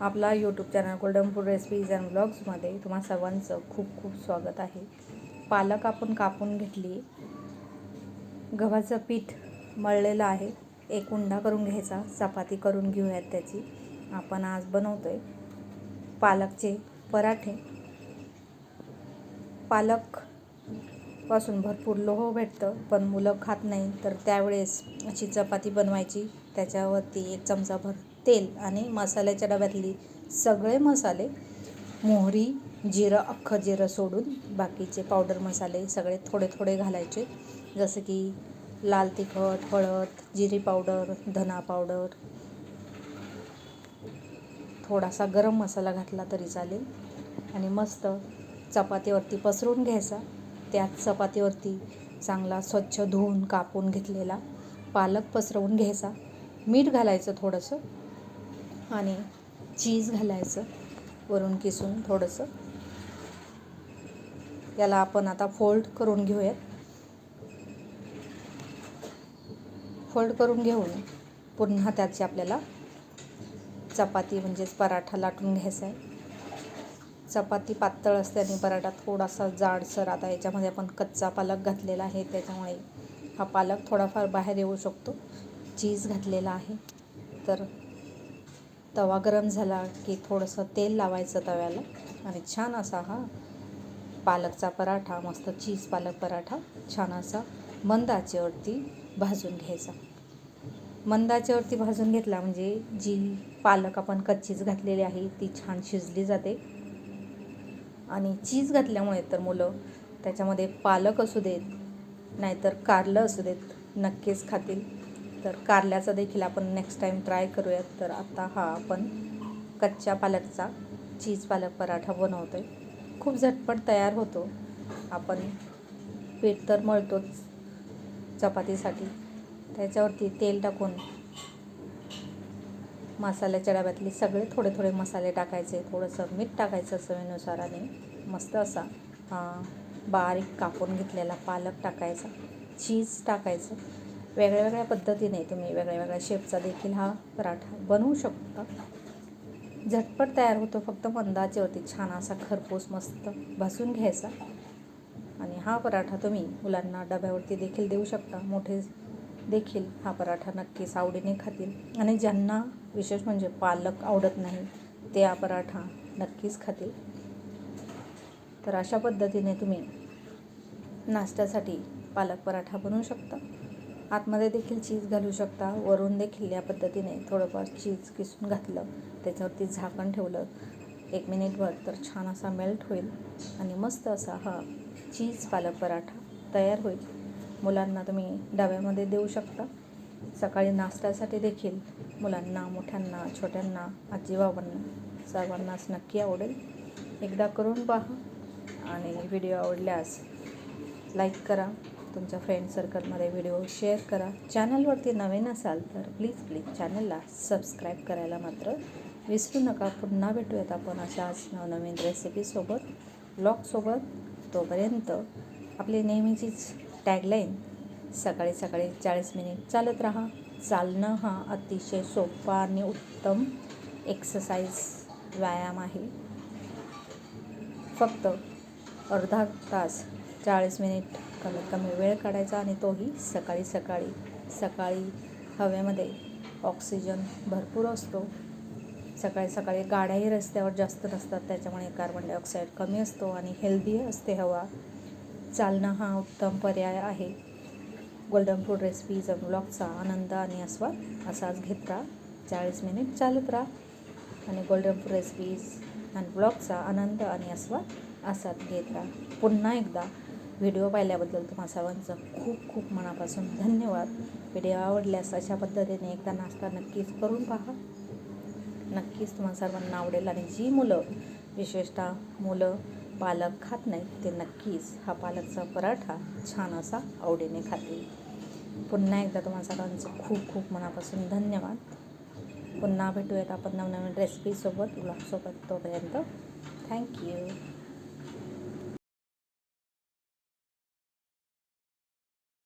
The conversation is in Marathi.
आपला YouTube channel golden food recipes and ब्लॉग्समध्ये तुम्हा सर्वांचं खूप खूप स्वागत आहे. पालक आपण कापून घेतली. गव्हाचं पीठ मळलेलं आहे. एक उंडा करून घ्यायचा. चपाती करून घेऊयात त्याची. आपण आज बनवतो आहे पालकचे पराठे. पालकपासून भरपूर लोह भेटतं पण मुलं खात नाही तर त्यावेळेस अशी चपाती बनवायची. त्याच्यावरती एक चमचा भर तेल आणि मसाल्याच्या डब्यातली सगळे मसाले मोहरी जिरं अख्खं जिरं सोडून बाकीचे पावडर मसाले सगळे थोडे थोडे घालायचे. जसं की लाल तिखट हळद जिरी पावडर धना पावडर. थोडासा गरम मसाला घातला तरी चालेल. आणि मस्त चपातीवरती पसरून घ्यायचा. त्याच चपातीवरती चांगला स्वच्छ धुवून कापून घेतलेला पालक पसरवून घ्यायचा. मीठ घालायचं थोडंसं. आणि चीज घालायचं वरून किसून थोडंसं. याला आपण आता फोल्ड करून घेऊयात. फोल्ड करून घेऊन पुन्हा त्याची आपल्याला चपाती म्हणजेच पराठा लाटून घ्यायचा आहे. चपाती पातळ असते आणि पराठा थोडासा जाडसर आता याच्यामध्ये आपण कच्चा पालक घातलेला आहे त्याच्यामुळे हा पालक थोडाफार बाहेर येऊ शकतो. चीज घातलेला आहे. तर तवा गरम झाला की थोडंसं तेल लावायचं तव्याला. आणि छान असा हा पालकचा पराठा मस्त चीज पालक पराठा छान असा मंद आचेवरती भाजून घ्यायचा. मंद आचेवरती भाजून घेतला म्हणजे जी पालक आपण कच्चीच घातलेली आहे ती छान शिजली जाते. आणि चीज घातल्यामुळे तर मुलं त्याच्यामध्ये पालक असू देत नाहीतर कारलं असू देत नक्कीच खातील. तर कारल्याचा देखील आपण नेक्स्ट टाईम ट्राय करूयात. तर आता हा आपण कच्च्या पालकचा चीज पालक पराठा बनवतो आहे खूप झटपट तयार होतो. आपण पीठ तर मळतोच चपातीसाठी. त्याच्यावरती तेल टाकून मसाल्याच्या डब्यातले सगळे थोडे थोडे मसाले टाकायचे. थोडंसं मीठ टाकायचं चवीनुसार आणि मस्त असा बारीक कापून घेतलेला पालक टाकायचा. चीज टाकायचं. वेगळ्या वेगळ्या पद्धतीने तुम्ही वेगळ्या वेगळ्या शेपचा देखील हा पराठा बनवू शकता. झटपट तयार होतो फक्त मंदाचेवरती छान असा खरपूस मस्त भासून घ्यायचा. आणि हा पराठा तुम्ही मुलांना डब्यावरती देखील देऊ शकता. मोठे देखील हा पराठा नक्कीच आवडीने खातील. आणि ज्यांना विशेष म्हणजे पालक आवडत नाही ते हा पराठा नक्कीच खातील. तर अशा पद्धतीने तुम्ही नाश्त्यासाठी पालक पराठा बनवू शकता. आतमध्ये देखील चीज घालू शकता. वरून देखील या पद्धतीने थोडंफार चीज किसून घातलं. त्याच्यावरती झाकण ठेवलं. एक मिनिटभर तर छान असा मेल्ट होईल. आणि मस्त असा हा चीज पालक पराठा तयार होईल. मुलांना तुम्ही डब्यामध्ये देऊ शकता. सकाळी नाश्त्यासाठी देखील मुलांना मोठ्यांना छोट्यांना आजीबाबांना सर्वांनाच नक्की आवडेल. एकदा करून पहा. आणि व्हिडिओ आवडल्यास लाईक करा. तुमच्या फ्रेंड सर्कलमध्ये व्हिडिओ शेअर करा. चॅनलवरती नवीन असाल तर प्लीज प्लीज चॅनलला सबस्क्राईब करायला मात्र विसरू नका. पुन्हा भेटूयात आपण अशाच नवनवीन रेसिपीसोबत ब्लॉगसोबत तोपर्यंत आपली नेहमीचीच टॅगलाईन सकाळी सकाळी चाळीस मिनिट चालत राहा. चालणं हा अतिशय सोपा आणि उत्तम एक्सरसाइज व्यायाम आहे. फक्त अर्धा तास चाळीस मिनिट कमीत कमी वेळ काढायचा आणि तोही सकाळी सकाळी. सकाळी हवेमध्ये ऑक्सिजन भरपूर असतो. सकाळी सकाळी गाड्याही रस्त्यावर जास्त नसतात त्याच्यामुळे कार्बन डायऑक्साईड कमी असतो आणि हेल्दी असते हवा. चालणं हा उत्तम पर्याय आहे. गोल्डन फूड रेसिपीज ब्लॉगचा आनंद आणि आस्वाद असाच घेत राहा. चाळीस मिनिट चालत राहा. आणि गोल्डन फूड रेसिपीज अँड ब्लॉगचा आनंद आणि आस्वाद असाच घेत राहा. पुन्हा एकदा व्हिडिओ पाहिल्याबद्दल तुम्हा सर्वांचं खूप खूप मनापासून धन्यवाद. व्हिडिओ आवडल्यास अशा पद्धतीने एकदा नाश्ता नक्कीच करून पहा. नक्कीच तुम्हा सर्वांना आवडेल आणि जी मुलं विशेषतः मुलं पालक खात नाहीत ते नक्कीच हा पालकचा पराठा छान असा आवडीने खातील. पुन्हा एकदा तुम्हा सर्वांचं खूप खूप मनापासून धन्यवाद. पुन्हा भेटूयात आपण नवनवीन रेसिपीसोबत ब्लॉगसोबत तोपर्यंत. थँक्यू